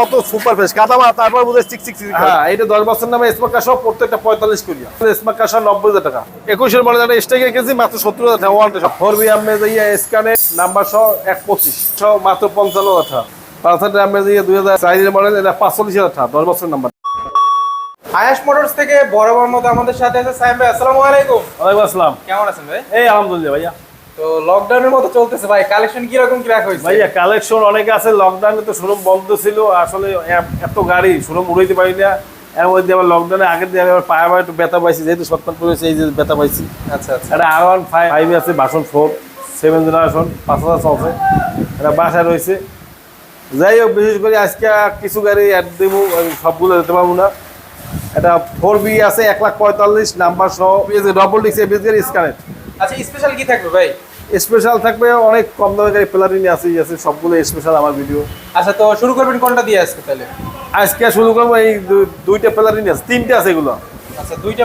কত super fresh তারপর চিক হ্যাঁ এটা দশ বছর নামে স্মার্ট কাশ প্রত্যেকটা পঁয়তাল্লিশ করিয়া। স্মার্ট কাশ নব্বই হাজার টাকা। একুশের মডেল একটা স্টেকে কেজি মাত্র সত্তর হাজার টাকা ওয়ান সব ফোর বি আমে যাইয়া স্ক্যানে নাম্বার সহ এক পঁচিশ। সহ মাত্র পঞ্চান্ন হাজার টাকা। আমে দুই হাজার। চারের মডেল এটা পাঁচচল্লিশ হাজার টাকা দশ বছর নাম্বার আয়াস মোটরস থেকে বরাবর মতো আমাদের সাথে আছে সাইম ভাই আসসালামু আলাইকুম। ওয়ালাইকুম আসসালাম। কেমন আছেন ভাই? এই আলহামদুলিল্লাহ ভাইয়া। তো লকডাউনের মতো চলতেছে ভাই কালেকশন কি রকম কি রাখা হয়েছে? ভাইয়া কালেকশন অনেক আছে লকডাউনে তো শোরুম বন্ধ ছিল আসলে এত গাড়ি শোরুম উড়াইতে পারি না। এর মধ্যে আবার লকডাউনে আগের দিন আবার পায়ে আবার একটু ব্যথা পাইছি যেহেতু সত্তর পড়েছে এই যে ব্যথা পাইছি। আচ্ছা আচ্ছা। এটা আর ওয়ান ফাইভ ফাইভ আছে বাসন ফোর সেভেন জেনারেশন পাঁচ হাজার চলছে। এটা বাসায় রয়েছে। যাই হোক বিশেষ করে আজকে কিছু গাড়ি অ্যাড দেবো সবগুলো দিতে পারব না। এটা ফোর বি আছে এক লাখ পঁয়তাল্লিশ নাম্বার সহ ডবল ডিক্স এবিএস গাড়ি স্কানেট আচ্ছা স্পেশাল কি থাকবে ভাই? স্পেশাল থাকবে অনেক কম দামে গাড়ি প্লারিনি আছে আছে সবগুলো স্পেশাল আমার ভিডিও আচ্ছা তো শুরু করবেন কোনটা দিয়ে আজকে তাহলে? আজকে শুরু করব এই দুইটা প্লারিনি আছে তিনটে আছে এগুলো। আচ্ছা দুইটা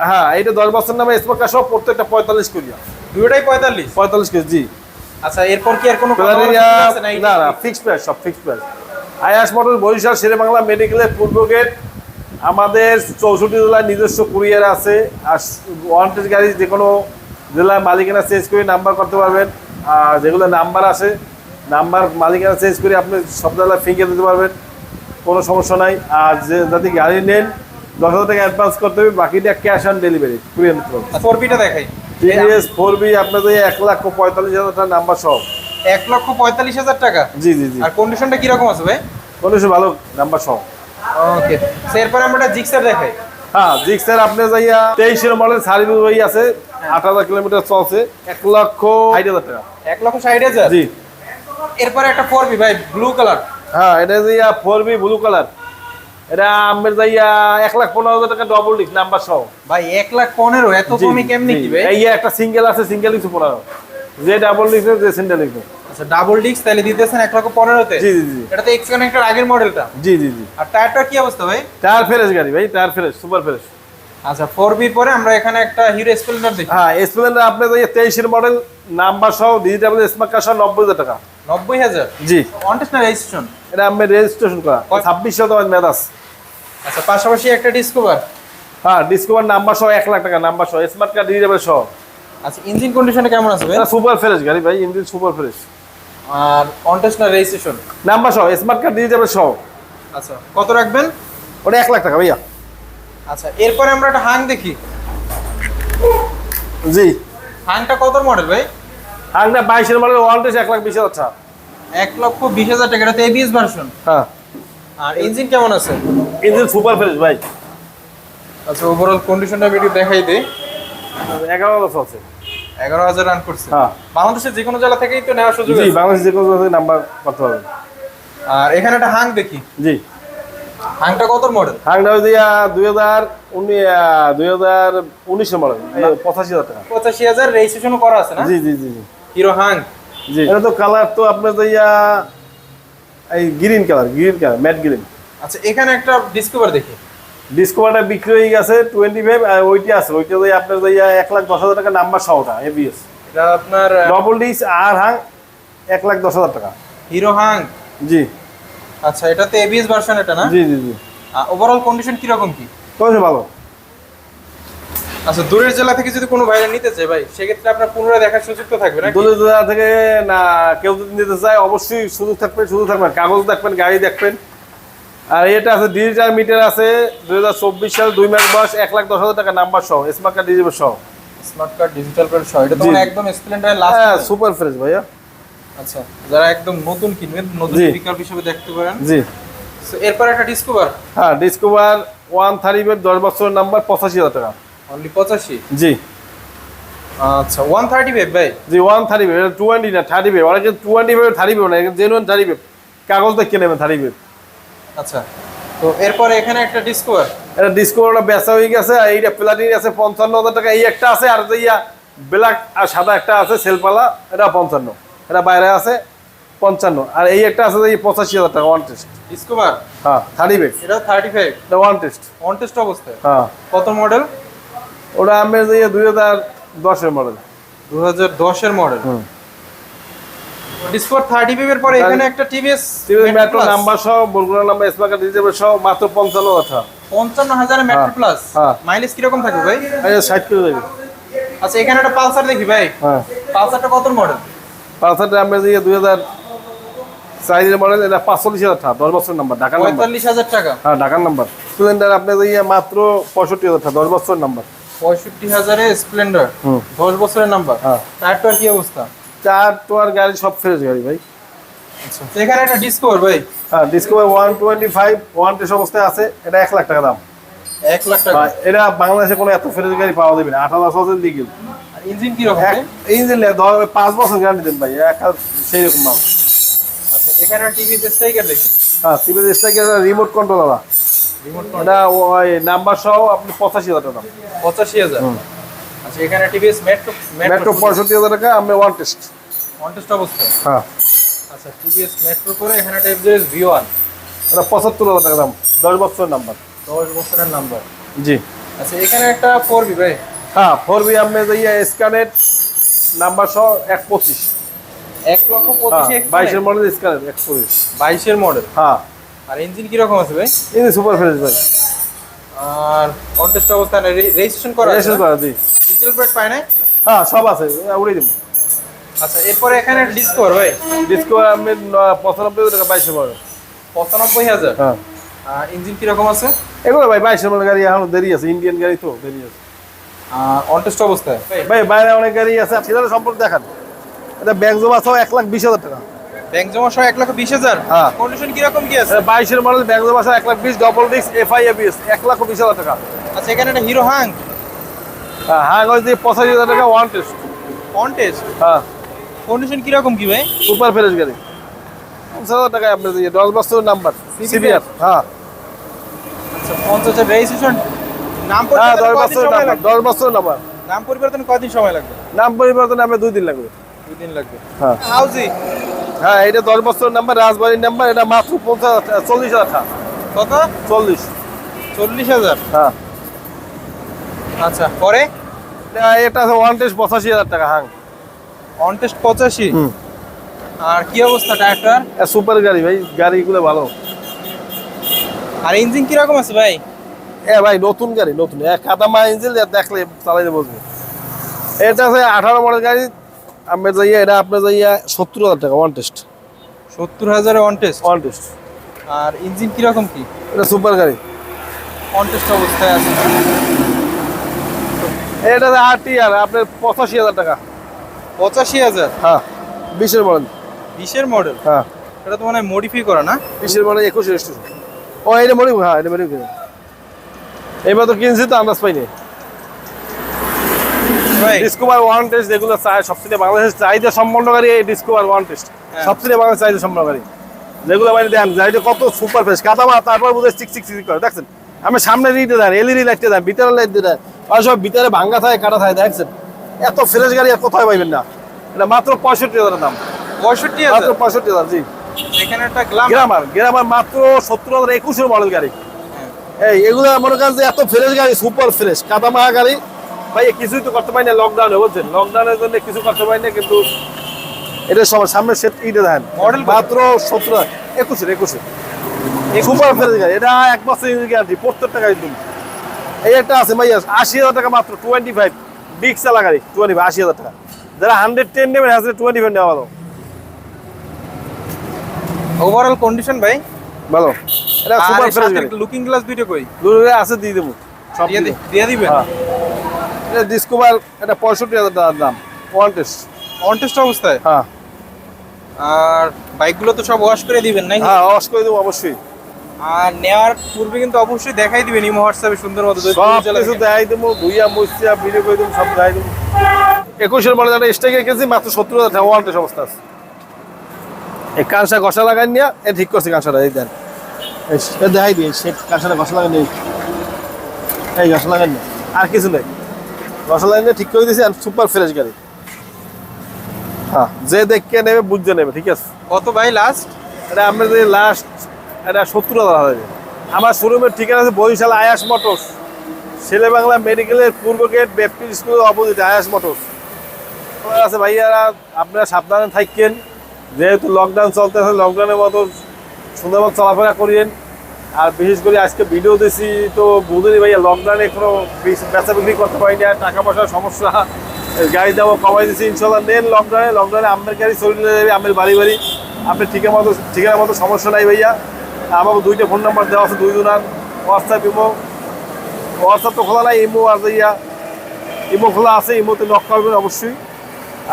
হ্যাঁ দশ বছর নামে সব প্রত্যেকটা পঁয়তাল্লিশ দুইটাই পঁয়তাল্লিশ? পঁয়তাল্লিশ কেজি জি। আচ্ছা এরপর কি আর কোনো না না না ফিক্সড প্রাইস সব fixed price Ayas motor Barishal মেডিকেলের পূর্ব গেট আমাদের চৌষট্টি জেলায় নিজস্ব কুরিয়ার আছে আর ওয়ান্টেড গাড়ি যে কোনো জেলায় মালিকানা চেঞ্জ করে নাম্বার করতে পারবেন। আর যেগুলো নাম্বার আছে নাম্বার মালিকানা চেঞ্জ করে আপনি সব জেলায় ফিঙ্গার দিতে পারবেন। কোনো সমস্যা নাই। আর যে যদি গাড়ি নেন দশ হাজার টাকা অ্যাডভান্স করতে হবে বাকিটা ক্যাশ অন ডেলিভারি নিতে পারবেন ফোর বিটা দেখাই। টিভিএস ফোর বি আপনাদের এক লক্ষ পঁয়তাল্লিশ হাজার টাকা নাম্বার সহ এক লক্ষ পঁয়তাল্লিশ হাজার টাকা? জি জি জি। আর কন্ডিশনটা কীরকম আছে ভাই? কন্ডিশন ভালো নাম্বার সহ ওকে এরপরে আমরা জিক্সার দেখাই। হ্যাঁ জিক্সার আপনি যাইয়া তেইশের মডেল সার্ভিস হয়ে আছে আট হাজার কিলোমিটার চলছে। এক লক্ষ ষাট হাজার টাকা। এক লক্ষ ষাট হাজার? জি। এরপরে একটা ফোর বি ভাই ব্লু কালার হ্যাঁ এটা যাইয়া ফোর বি ব্লু কালার এটা আমের যাইয়া এক লাখ পনেরো হাজার টাকা ডবল ডিস্ক নাম্বার সহ। ভাই এক লাখ পনেরো এত কমে কেমনি। কি ভাই? এই একটা সিঙ্গেল আছে সিঙ্গেল ডিস্ক পনেরো যে ডাবল ডিস্ক যে সিঙ্গেল ডিস্ক আচ্ছা ডাবল ডিস্ক তাহলে দিতেছেন এক লক্ষ পনেরোতে? জি জি জি। এটা তো এক্স কানেক্টর আগের মডেলটা জি জি জি। আর টায়ারটার কি অবস্থা ভাই? টায়ার ফ্রেশ গাড়ি ভাই টায়ার ফ্রেশ সুপার ফ্রেশ আচ্ছা ফোর বির পরে আমরা এখানে একটা হিরো স্প্লেন্ডার দেখি। হ্যাঁ স্প্লেন্ডার আপনার যাইয়া তেইশের মডেল নাম্বার সহ ডিজিটাল স্মার্ট কার সহ নব্বই হাজার টাকা। নব্বই হাজার? জি। অনটেস্ট না রেজিস্ট্রেশন এটা আমি রেজিস্ট্রেশন করা। কত? ছাব্বিশ শতমান মেদাস আচ্ছা পাশাপাশি একটা ডিসকভার হ্যাঁ ডিসকভার নাম্বার সহ এক লাখ টাকা নাম্বার সহ স্মার্ট কার্ড যাবে সহ। আচ্ছা ইঞ্জিন কন্ডিশনে কেমন আছে এটা সুপার ফ্রেশ গাড়ি ভাই ইঞ্জিন সুপার ফ্রেশ আর না রেজিস্ট্রেশন নাম্বার সহ স্মার্ট কার্ড যাবে সহ। আচ্ছা কত রাখবেন? ওটা এক লাখ টাকা ভাইয়া। আচ্ছা এরপরে আমরা একটা হাং দেখি। জি। হাংটা কত মডেল ভাই? আংটা বাইশের মডেল ওয়ান টেস্ট এক লাখ বিশ হাজার টাকা। এক লক্ষ বিশ হাজার টাকা এটা তো এবিএস ভার্সন হ্যাঁ। আর ইঞ্জিন কেমন আছে? ইঞ্জিন সুপার ফ্রেশ ভাই। আচ্ছা ওভারঅল কন্ডিশনটা আমি একটু দেখাই দিই। এগারো হাজার চলছে। এগারো হাজার রান করছে। হ্যাঁ। বাংলাদেশের যে কোনো জেলা থেকেই তো নেওয়ার সুযোগ জি আছে। বাংলাদেশ যে কোনো নাম্বার করতে পারবেন। আর এখানে একটা হাং দেখি। জি। হাংটা কত মডেল হয়ে দিয়া দুই হাজার দুই হাজার উনিশের মডেল পঁচাশি হাজার টাকা। পঁচাশি হাজার রেজিস্ট্রেশনও করা আছে না? জি জি জি জি। হিরো হাং? জি। এটা তো কালার তো আপনার তো এই green colour green colour matte green আচ্ছা এখানে একটা ডিসকভার দেখি। ডিসকভারটা বিক্রি হয়ে গেছে টোয়েন্টি ফাইভ ওইটি আছে ওইটা তো আপনার তো এক লাখ দশ হাজার টাকা নাম্বার সহটা এবিএস এটা আপনার ডবল ডিস আর হাং এক লাখ দশ হাজার টাকা। হিরো হাং? জি। আচ্ছা এটা তো এবিএস ভার্সন এটা না? জি জি জি। ওভারঅল কন্ডিশন কীরকম কি? কত ভালো। আচ্ছা দূরের জেলা থেকে যদি কোনো ভাইরা নিতে চায় ভাই সেক্ষেত্রে আপনার পুনরায় দেখার সুযোগ তো থাকবে না দূরে দূরে থেকে না কেউ যদি নিতে চায় অবশ্যই সুযোগ থাকবে সুযোগ থাকবেন কাগজ দেখবেন গাড়ি দেখবেন। আর এটা আছে ডিজিটাল মিটার আছে দুই হাজার চব্বিশ সাল দুই মাস বয়স এক লাখ দশ হাজার টাকা নাম্বার সহ স্মার্ট কার্ড ডিজিটাল সহ। স্মার্ট কার্ড ডিজিটাল প্লেট সহ এটা তো। মানে একদম স্প্লেন্ডারের হ্যাঁ লাস্ট সুপার ফ্রেশ ভাইয়া। আচ্ছা যারা একদম নতুন কিনবেন নতুন। বিকল্প হিসেবে দেখতে পারেন। জি। এরপর একটা ডিসকভার হ্যাঁ ডিসকভার ওয়ান থার্টি ফাইভ দশ বছর নাম্বার পঁচাশি হাজার টাকা। অনলি পঁচাশি? জি। আচ্ছা ওয়ান থার্টি ফাইভ ভাই। জি ওয়ান থার্টি ফাইভ এটা টোয়েন্টি না থার্টি ফাইভ অনেকে টোয়েন্টি ফাইভ থার্টি ফাইভ না জেনুয়ান থার্টি ফাইভ কাগজ দেখে নেবেন থার্টি ফাইভ আচ্ছা তো এরপরে এখানে একটা ডিসকভার এটা ডিসকভারটা বেচা হয়ে গেছে আর এইটা প্লাটিন আছে পঞ্চান্ন হাজার টাকা। এই একটা আছে আর ইয়া ব্ল্যাক আর সাদা একটা আছে সেলপালা এটা পঞ্চান্ন। এটা বাইরে আছে পঞ্চান্ন। আর এই একটা আছে যে এই পঁচাশি হাজার টাকা ওয়ান টেস্ট ডিসকভার হ্যাঁ থার্টি ফাইভ এটা থার্টি ফাইভ এটা ওয়ান টেস্ট অন টেস্ট অবস্থায় হ্যাঁ। কত মডেল ওটা আমি যে দুই হাজার দশের মডেল দু হাজার দশের মডেল ডিসকভার থার্টি এর পরে এখানে একটা টিভিএস মেট্রো নাম্বার সহ বরগুনা নাম্বার স্পাকার ডিজেবল সহ মাত্র পঞ্চান্ন পঞ্চান্ন হাজার মেট্রো হ্যাঁ, প্লাস হ্যাঁ। মাইলেজ কীরকম থাকে ভাই? ষাট আচ্ছা এখানে একটা পালসার দেখি ভাই। হ্যাঁ। পালসারটা কত মডেল পালসারটা আমরা দিয়ে দুই হাজার চারের মডেল এটা পাঁচচল্লিশ হাজার টাকা দশ বছর নাম্বার ঢাকার নাম্বার পঁয়তাল্লিশ হাজার টাকা। হ্যাঁ ঢাকার নাম্বার স্প্লেন্ডার আপনার দিয়ে মাত্র পঁয়ষট্টি হাজার টাকা দশ বছর নাম্বার পঁয়ষট্টি হাজারে স্প্লেন্ডার দশ বছরের নাম্বার হ্যাঁ। টায়ারটার কি অবস্থা? চার টোয়ার গাড়ি সব ফ্রেশ গাড়ি ভাই। আচ্ছা। এখানে একটা ডিসকভার ভাই। হ্যাঁ Discover one twenty five one test অবস্থায় আছে এটা এক লাখ টাকা দাম। এক লাখ টাকা। এটা বাংলাদেশে কোনো এত ফ্রেশ গাড়ি পাওয়া যাবে না আঠারো বছর লিগেল ইঞ্জিন কীরকম ভাই? ইঞ্জিন পাঁচ বছর গ্যারান্টি দেন ভাই এক সেই রকম মাল। আচ্ছা এখানে টিভিএস স্ট্রাইকার দেখি? হ্যাঁ সিভিল স্ট্রাইকের রিমোট কন্ট্রোল আলা রিমোট এটা ওই নাম্বার সহ আপনি পঁচাশি হাজার টাকা। পঁচাশি হাজার? আচ্ছা এখানে টিভিএস মেট্রো মেট্রো পঁয়ষট্টি হাজার টাকা আমি ওয়ান টেস্ট অবস্থা? হ্যাঁ। আচ্ছা টিভিএস মেট্রো করে এখানে একটা ভি ওয়ান এটা পঁচাত্তর হাজার টাকা দাম দশ বছর নাম্বার দশ বছরের নাম্বার জি। আচ্ছা এখানে একটা ফোর বি ভাই। হ্যাঁ ফোর বি আপনি যাইয়া স্ক্যানেট নাম্বার সহ এক পঁচিশ। এক লক্ষ হ্যাঁ পঁচিশে বাইশের মডেল স্ক্যানেট এক পঁচিশ। বাইশের মডেল? হ্যাঁ। আর ইঞ্জিন কীরকম আছে ভাই? ইনি সুপার ফ্রেশ ভাই। আর কন্টেস্ট অবস্থানে রেজিস্ট্রেশন করা রেজিস্ট্রেশন করা জি। ডিজিটাল প্লেট পায় না হ্যাঁ সব আছে উড়ে দিব। আচ্ছা এরপরে এখানে ডিসকভার ভাই। ডিসকো আমি পঁচানব্বই টাকা বাইশের মডেল। পঁচানব্বই হাজার? হ্যাঁ। ইঞ্জিন কীরকম আছে? এগুলো ভাই বাইশের মডেল গাড়ি এখন দেরি আছে ইন্ডিয়ান গাড়ি তো দেরি আছে। অনটেস্ট অবস্থায়? ভাই বাইরে অনেক গাড়ি আছে সেটার সম্পর্কে দেখান। এটা ব্যাংক জমা সহ এক লাখ বিশ হাজার টাকা। ব্যাংক জমা সহ এক লাখ বিশ হাজার? হ্যাঁ। কন্ডিশন কীরকম কি আছে? বাইশের মডেল ব্যাংক জমা সহ এক লাখ বিশ ডবল ডিস্ক এফআই এবিএস এক লাখ বিশ হাজার টাকা। আচ্ছা এখানে একটা হিরো হাং। হ্যাঁ হ্যাঁ দিয়ে পঁচাশি হাজার টাকা ওয়ান টেস্ট কন্টেস্ট হ্যাঁ। কন্ডিশন কীরকম কি ভাই? সুপার ফ্রেশ গাড়ি। পঞ্চাশ হাজার টাকা আপনার দশ বছর নাম্বার সিবিআর হ্যাঁ। আচ্ছা পঞ্চাশ রেজিস্ট্রেশন হ্যাঁ দশ বছর দশ বছর নাম্বার নাম পরিবর্তন কয়দিন সময় লাগবে? নাম পরিবর্তনে আপনার দুই দিন লাগবে। দুই দিন লাগবে। হ্যাঁ। হাউজি? হ্যাঁ এটা দশ বছর নাম্বার রাজবাড়ির নাম্বার এটা মাত্র পঞ্চাশ চল্লিশ হাজার কত? চল্লিশ। চল্লিশ হাজার? হ্যাঁ। আচ্ছা পরে? এটা- ওয়ান টেস্ট পঁচাশি হাজার টাকা হ্যাঁ অনটেস্ট পঁচাশি? আর কি অবস্থা টায়ারটার? সুপার গাড়ি ভাই গাড়িগুলো ভালো। আর ইঞ্জিন কীরকম আছে ভাই? এ ভাই নতুন গাড়ি নতুন। এক কাদা মা ইঞ্জিন দেখলে চালাইতে বসবে এটা আছে আঠারো মডেল গাড়ি। আপনার যাইয়া এটা আপনার যাইয়া সত্তর হাজার টাকা ওয়ান টেস্ট সত্তর হাজারে অনটেস্ট ওয়ান টেস্ট আর ইঞ্জিন কীরকম কি? এটা সুপার গাড়ি। অনটেস্ট অবস্থায় আছে। এটা আর টি আর আপনার পঁচাশি হাজার টাকা। পঁচাশি হাজার? হ্যাঁ বিশের মডেল বিশের মডেল হ্যাঁ। এটা তো মানে মডিফাই করা না? বিশের মডেল একুশ রেজিস্ট্রেশন। ও এটা মরি হ্যাঁ এটা মরি এবার তো কিনছি তো আন্দাজ পাইনি। ডিসকভার ওয়ান টেস্ট যেগুলো চায় সবচেয়ে বাংলাদেশের চাহিদা সম্পন্ন গাড়ি এই ডিসকভার ওয়ান টেস্ট হ্যাঁ। সবচেয়ে বাংলাদেশ চাহিদা সম্পন্ন গাড়ি যেগুলো মানে দেন গাড়িটা কত সুপার ফ্রেশ তারপর বোধহয় চিক চিক চিক করে। দেখছেন? আমি সামনে দিতে দেন এলইডি লাইটটা দেন ভিতরে লাইট দিয়ে দেন। আর সব ভিতরে ভাঙ্গা থাকে কাটা থাকে দেখছেন? এত ফ্রেশ গাড়ি আর কোথায় পাইবেন না? এটা মাত্র পঁয়ষট্টি হাজার দাম। পঁয়ষট্টি মাত্র হাজার পঁয়ষট্টি হাজার জি। এখানে একটা গ্লাম গ্রামার গ্রামার মাত্র সত্তর হাজার একুশের মডেল গাড়ি। এই এগুলো মনে করেন যে এত ফ্রেশ গাড়ি সুপার ফ্রেশ কাদামাহা গাড়ি। ভাই কিছুই তো করতে পারি না লকডাউনে বলছেন লকডাউনের জন্য কিছু করতে পারি না কিন্তু এটা সবার সামনে সেট ইটে Model কত? মাত্র সত্তর একুশের একুশের। সুপার ফ্রেশ গাড়ি এটা এক বছর গ্যারান্টি প্রত্যেকটা গাড়ি তুমি এই একটা আছে ভাই আশি হাজার টাকা মাত্র টোয়েন্টি ফাইভ বিগ চালা গাড়ি টোয়েন্টি ফাইভ আশি হাজার টাকা। যারা হান্ড্রেড টেন নেবেন হাজার টোয়েন্টি ফাইভ নেওয়া ভালো। ওভারঅল কন্ডিশন ভাই? ভালো। এটা সুপার ফ্রেশ গাড়ি লুকিং গ্লাস দুইটা কই? আছে দিয়ে দেবো। সব দিয়ে দিবেন? হ্যাঁ। এটা ডিসকভার এটা পঁয়ষট্টি হাজার টাকার দাম। ওয়ান টেস্ট অনটেস্ট অবস্থায়? হ্যাঁ। আর বাইকগুলো তো সব ওয়াশ করে দিবেন নাকি? হ্যাঁ অস করে দেবো অবশ্যই। আর নেওয়ার পূর্বে কিন্তু অবশ্যই দেখাই দিবেন ইমো হোয়াটসঅ্যাপে সুন্দর মতো সব কিছু দেখাই দেবো ধুইয়া মুছিয়া ভিডিও করে দেবো সব দেখাই দেবো। একুশের মডেল একটা গেছি মাত্র সত্তর হাজার টাকা। ওয়ান টেস্ট অবস্থা আছে। এই কাঁসা ঘষা লাগাই নিয়ে এ ঠিক করছে কাঁসাটা এই দেন। দেখাই দিই সে কাঁসাটা ঘষা লাগাই নেই এই ঘষা লাগাই নি আর কিছু নেই। ঘষা লাগাই নিয়ে ঠিক করে দিয়েছি আর সুপার ফ্রেশ গাড়ি। হ্যাঁ যে দেখে নেবে বুঝতে নেবে ঠিক আছে? কত ভাই লাস্ট এটা আপনার যে লাস্ট এটা সত্তর হাজার হবে। আমার শোরুমের ঠিকানা আছে বরিশাল আয়াস মোটরস। ছেলে বাংলা মেডিকেলের পূর্ব গেট ব্যাপটিস্ট স্কুলের অপোজিটে আয়াস মোটরস। আছে ভাইয়ারা আপনারা সাবধানে থাকেন। যেহেতু লকডাউন চলতেছে লকডাউনের মতো সুন্দরভাবে চলাফেরা করিয়েন। আর বিশেষ করে আজকে ভিডিও দিছি, তো বুঝলি ভাইয়া লকডাউনে কোনো বেচা বিক্রি করতে পারিনি, আর টাকা পয়সার সমস্যা গাড়ি দামও কমাই দিচ্ছি ইনশাল্লাহ। নেন লকডাউনে লকডাউনে আমের গাড়ি চলে যাবে, আমের বাড়ি বাড়ি। আপনি ঠিকের মতো ঠিকানার মতো সমস্যা নাই ভাইয়া। আমাকে দুইটা ফোন নাম্বার দেওয়া আছে দুই জনার হোয়াটসঅ্যাপ ইমো হোয়াটসঅ্যাপ তো খোলা নাই ইমো আর ইয়া। ইমো খোলা আছে ইমোতে লক করবেন অবশ্যই।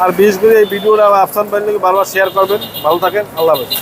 আর বিশেষ করে এই ভিডিওটা আফসান ভাইকে বারবার শেয়ার করবেন। ভালো থাকেন আল্লাহ হাফেজ।